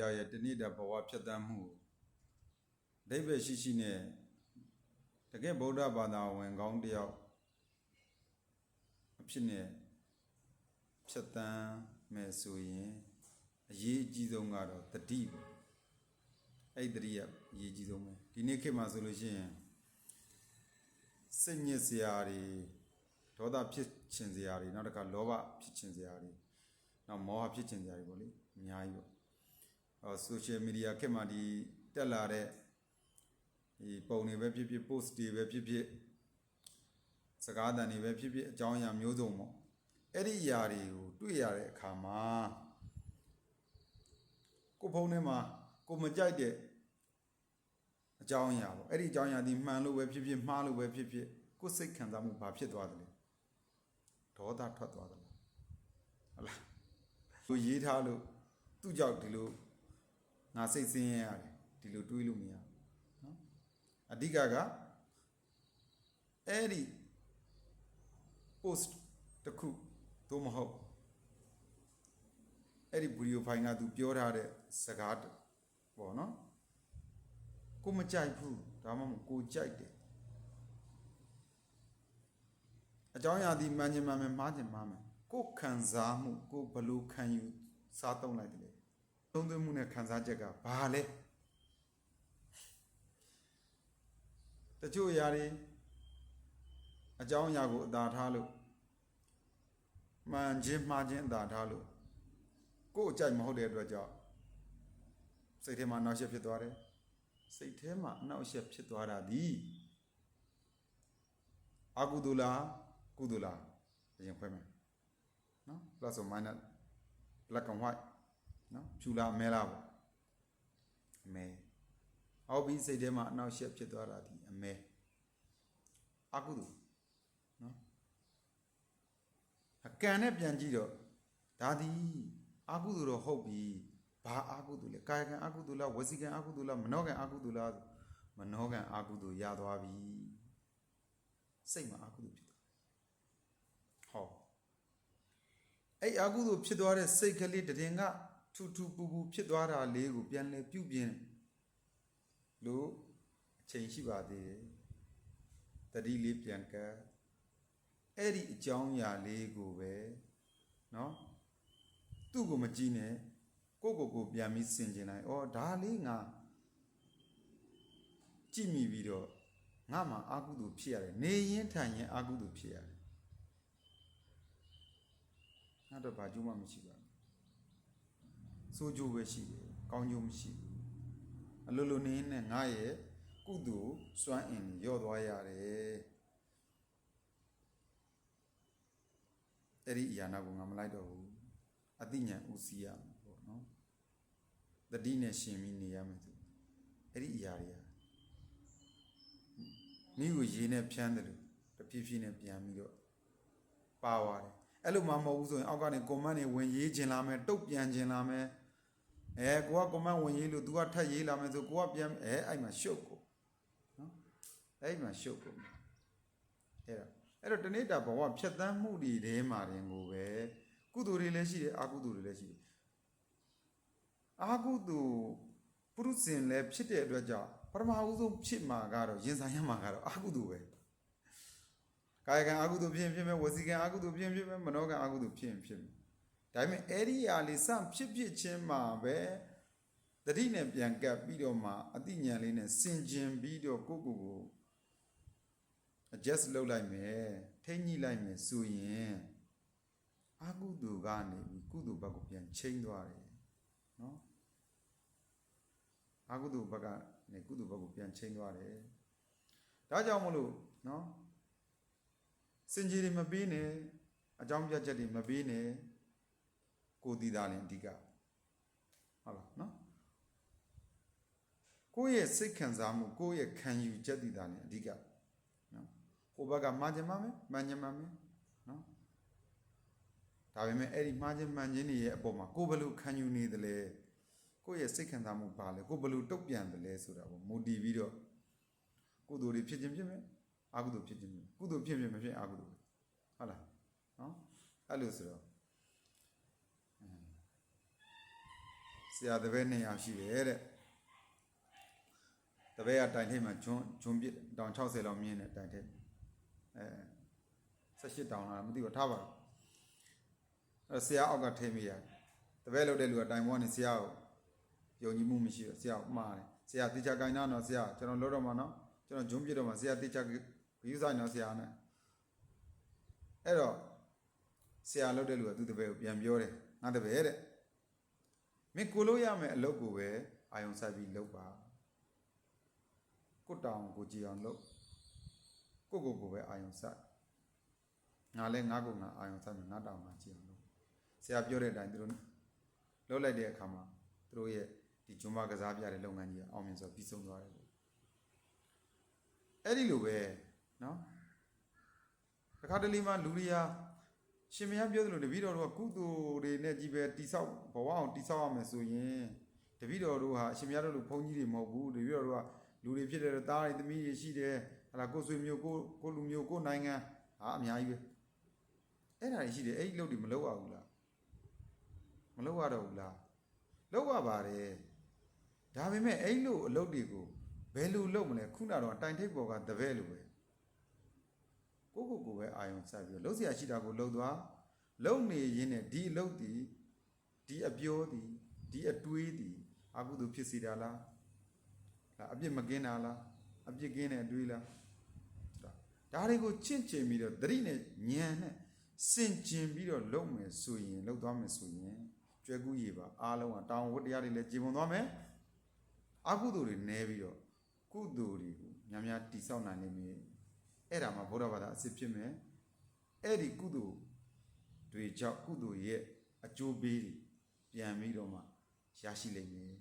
ယောက်ရဲ့တဏိတဘဝဖြတ်တန်းမှုကိုအဓိပ္ပာယ်ရှိရှိနဲ့တကယ်ဗုဒ္ဓဘာသာဝင်ကောင်းတယောက်အဖြစ်နဲ့ဖြတ်တန်းမယ်ဆိုရင်အရေးအကြီးဆုံးကတော့တတိပဲအဲ့ဒီတတိကအရေးကြီးဆုံးပဲဒီနေ့ခေတ်မှာဆိုလို့ရှိရင်စိတ်ညစ်စရာတွေဒေါသဖြစ်ချင်စရာတွေနောက်တစ်ခါလောဘဖြစ်ချင်စရာတွေနောက်မောဟဖြစ်ချင်စရာတွေပေါ့လေအများကြီးပေါ့ ဟော social media ခေတ်မှာဒီတက်လာတဲ့ဒီပုံတွေပဲဖြစ်ဖြစ် post တွေပဲဖြစ်ဖြစ်စကားသံတွေပဲဖြစ်ဖြစ်အကြောင်းအရာမျိုးစုံပေါ့အဲ့ဒီအရာတွေကိုတွေ့ရတဲ့အခါမှာကိုယ်ဖုန်းထဲမှာကိုယ်မကြိုက်တဲ့အကြောင်းအရာပေါ့အဲ့ဒီအကြောင်းအရာဒီမှန်လို့ပဲဖြစ်ဖြစ်မှားလို့ပဲဖြစ်ဖြစ်ကိုယ်စိတ်ခံစားမှုဘာဖြစ်သွားတယ်လဲဒေါသထွက်သွားတယ်လားဟုတ်လားသူရေးထားလို့သူ့ကြောင့်ဒီလို ငါစိတ်ဆင်းရဲရတယ်ဒီလိုတွေးလို့မရဘူးနော်အဓိကကအဲ့ဒီ post တစ်ခုသို့မဟုတ်အဲ့ဒီ video file ကသူပြောထားတဲ့စကားပေါ့နော်ကိုမကြိုက်ဘူးဒါမှမဟုတ်ကိုကြိုက်တယ်အကြောင်းအရာဒီမှန်ချင်မှန်မယ်မှားချင်မှားမယ်ကိုခံစားမှုကိုဘယ်လို့ခံယူစားသုံးလိုက်တယ်လေ သုံးသွင်းမှုနဲ့ခံစားချက်ကဘာလဲတချို့အရာတွေအကြောင်းအရာကိုအသာထားလို့မှန်ခြင်းမှားခြင်းအသာထားလို့ကိုယ်အကြိုက်မဟုတ်တဲ့အတွက်ကြောင့်စိတ်ထဲမှာနောက်ရှက်ဖြစ်သွားတယ်စိတ်ထဲမှာအနောက်ရှက်ဖြစ်သွားတာဒီအကုသိုလ်လားကုသိုလ်လားအရင်ခွဲမယ်နော် plus or minus black and white နော်ဖြူလားမဲလားပေါ့အမဲအောက်ပြီးစိတ်ထဲမှာအနောက်ရှက်ဖြစ်သွားတာဒီအမဲအကုသိုလ်နော်အကံနဲ့ပြန်ကြည့်တော့ဒါဒီအကုသိုလ်တော့ဟုတ်ပြီဘာအကုသိုလ်လဲကာယကံအကုသိုလ်လားဝစီကံအကုသိုလ်လားမနောကံအကုသိုလ်လားမနောကံအကုသိုလ်ရသွားပြီစိတ်မှာအကုသိုလ်ဖြစ်သွားဟောအဲ့အကုသိုလ်ဖြစ်သွားတဲ့စိတ်ကလေးတည်ငါ ထူထူပူပူဖြစ်သွားတာလေးကိုပြန်လဲပြုတ်ပြင်းလို့အချိန်ရှိပါသေးတယ်တတိလေးပြန်ကပ်အဲ့ဒီအကြောင်းအရာလေးကိုပဲเนาะသူ့ကိုမကြည့်နဲ့ကိုယ့်ကိုယ်ကိုပြန်ပြီးဆင်ခြင်လိုက်ဩဒါလေးငါကြည့်မိပြီးတော့ငါမှအာကုသိုလ်ဖြစ်ရတယ်နေရင်ထိုင်ရင်အာကုသိုလ်ဖြစ်ရတယ်ငါတော့ဘာကျိုးမှမရှိပါဘူး ဆိုးကျိုးပဲရှိတယ်ကောင်းကျိုးမရှိဘူးအလိုလိုနေနဲ့ငါရဲ့ကုသိုလ်စွမ်းအင်ရော့သွားရတယ်အဲ့ဒီအရာနာကိုငါမလိုက်တော့ဘူးအတိညာဥစီရမှာပေါ့နော်တတိနဲ့ရှင်ပြီးနေရမယ်သူအဲ့ဒီအရာတွေကမိကိုရေနဲ့ဖြန်းတယ်လို့တဖြည်းဖြည်းနဲ့ပြန်ပြီးတော့ပါသွားတယ်အဲ့လိုမှမဟုတ်ဘူးဆိုရင်အောက်ကနေကွန်မန့်တွေဝင်ရေးခြင်းလာမယ်တုတ်ပြန်ခြင်းလာမယ် အဲကိုကကွန်မန့်ဝင်ရေးလို့ तू ကထပ်ရေးလာမယ်ဆိုကိုကပြန်အဲအဲ့မှာရှုပ်ကိုနော်အဲ့မှာရှုပ်ကိုအဲ့တော့အဲ့တော့တနေ့တာဘဝဖြတ်တန်းမှုတွေထဲမှာတင်ကိုပဲကုသိုလ်တွေလည်းရှိတယ်အကုသိုလ်တွေလည်းရှိတယ်အာကုသိုလ်ပုရုဇဉ်လည်းဖြစ်တဲ့အတွက်ကြောင့်ပထမဦးဆုံးဖြစ်မှာကတော့ရင်ဆိုင်ရမှာကတော့အာကုသိုလ်ပဲကာယကံအာကုသိုလ်ဖြစ်ရင်ဖြစ်မယ်ဝစီကံအာကုသိုလ်ဖြစ်ရင်ဖြစ်မယ်မနောကံအာကုသိုလ်ဖြစ်ရင်ဖြစ်မယ် ဒါပေမဲ့အဲ့ဒီအလေးစဖြစ်ဖြစ်ချင်းမှာပဲတတိနဲ့ပြန်ကပ်ပြီးတော့မှအတိညာလေးနဲ့စင်ကျင်ပြီးတော့ကိုယ့်ကိုယ်ကို adjust လုပ်လိုက်မယ်ထိမ့်ညှိလိုက်မယ်ဆိုရင်အကုသိုလ်ကနေပြီးကုသိုလ်ဘက်ကိုပြန်ချိန်သွားတယ်နော်အကုသိုလ်ဘက်ကနေကုသိုလ်ဘက်ကိုပြန်ချိန်သွားတယ်ဒါကြောင့်မလို့နော်စင်ကြီးတွေမပေးနဲ့အကြောင်းပြချက်တွေမပေးနဲ့ ကိုယ်တည်တာလည်းအဓိကဟုတ်လားနော်ကိုယ့်ရဲ့စိတ်ခံစားမှုကိုယ့်ရဲ့ခံယူချက်တည်တာလည်းအဓိကနော်ဟိုဘက်ကမှားကြမှာမယ်မှန်ကြမှာမယ်နော်ဒါပေမဲ့အဲ့ဒီမှားခြင်းမှန်ခြင်းတွေရဲ့အပေါ်မှာကိုယ်ဘယ်လိုခံယူနေသလဲကိုယ့်ရဲ့စိတ်ခံစားမှုပါလဲကိုယ်ဘယ်လိုတုတ်ပြန်သလဲဆိုတာကိုမူတည်ပြီးတော့ကုသိုလ်တွေဖြစ်ခြင်းဖြစ်မယ်အကုသိုလ်ဖြစ်ခြင်းဖြစ်ကုသိုလ်ဖြစ်ဖြစ်မဖြစ်အကုသိုလ်ပဲဟုတ်လားနော်အဲ့လိုဆိုတော့ ဆရာတပည့်200ရှိတယ်တဲ့တပည့်ကတိုင်ထိပ်မှာဂျွန်းဂျွန်းပြစ်တောင်60လောက်မြင်းတဲ့တိုင်ထိပ်အဲ18တောင်လားမသိဘူးထားပါတော့အဲဆရာအောက်ကထိပ်မိရတယ်တပည့်လုပ်တဲ့လူကတိုင်ပေါ်ကနေဆရာကိုယုံကြည်မှုမရှိတော့ဆရာကိုမှားတယ်ဆရာတေချာကိုင်းနာတော့ဆရာကျွန်တော်လုပ်တော့မှာနော်ကျွန်တော်ဂျွန်းပြစ်တော့မှာဆရာတေချာဂယူဆိုင်တော့ဆရာနဲ့အဲ့တော့ဆရာလုပ်တဲ့လူကသူ့တပည့်ကိုပြန်ပြောတယ်ငါတပည့်တဲ့ မင်းကိုလို့ရမယ်အလုပ်ကိုပဲအာယုံဆိုင်ပြီးလုပ်ပါကိုတောင်ကိုကြည်အောင်လုပ်ကိုကိုကိုပဲအာယုံဆိုင်ငါလည်းငါကိုငါအာယုံဆိုင်မယ်ငါတောင်ငါကြည်အောင်လုပ်ဆရာပြောတဲ့အတိုင်းသူတို့လုပ်လိုက်တဲ့အခါမှာသူတို့ရဲ့ဒီဂျွန်ဘာကစားပြတဲ့လုပ်ငန်းကြီးအောင်မြင်စွာပြီးဆုံးသွားတယ်အဲ့ဒီလိုပဲနော်တခါတလေမှလူရီယား ရှင်မရပြောသလိုတပည့်တော်တို့ကကုသိုလ်တွေနဲ့ကြီးပဲတိဆောက်ဘဝအောင်တိဆောက်ရမယ်ဆိုရင်တပည့်တော်တို့ဟာအရှင်မရတို့လိုဘုန်းကြီးတွေမဟုတ်ဘူးတပည့်တော်တို့ကလူတွေဖြစ်တဲ့သားတွေသမီးတွေရှိတယ်ဟလာကိုယ်ဆွေမျိုးကိုကိုလူမျိုးကိုနိုင်ငံဟာအများကြီးပဲအဲ့ဒါတွေရှိတယ်အဲ့ဒီလုပ်တွေမလုပ်ရဘူးလားမလုပ်ရတော့ဘူးလားလုပ်ရပါတယ်ဒါပေမဲ့အဲ့လိုအလုပ်တွေကိုဘယ်လိုလုပ်မလဲခုနကတော့တိုင်ထိပ်ပေါ်ကတပည့်လိုပဲ ကိုကိုကိုပဲအာယုံဆက်ပြီးတော့လှုပ်เสียရှိတာကိုလှုပ်သွားလှုပ်နေရင်းနဲ့ဒီအလုပ်ဒီဒီအပြောဒီဒီအတွေးဒီအကုသို့ဖြစ်စီတာလားလားအပြစ်မကင်းတာလားအပြစ်ကင်းတဲ့အတွေးလားဒါဒါတွေကိုချင့်ချင်ပြီးတော့သတိနဲ့ဉာဏ်နဲ့စင်ကျင်ပြီးတော့လုပ်မယ်ဆိုရင်လုပ်သွားမယ်ဆိုရင်ကျွဲကူးရပါအားလုံးကတောင်းဝတ်တရားတွေလည်းကြည်ပွန်သွားမယ်အကုသိုလ်တွေနည်းပြီးတော့ကုသိုလ်တွေကိုများများတိဆောက်နိုင်လိမ့်မယ် အဲ့ဒါမှဗုဒ္ဓဘာသာအစစ်ဖြစ်မယ်အဲ့ဒီကုသိုလ်တွေကြောင့်ကုသိုလ်ရဲ့အကျိုးပေးတွေပြန်ပြီးတော့မှရရှိလိမ့်မယ်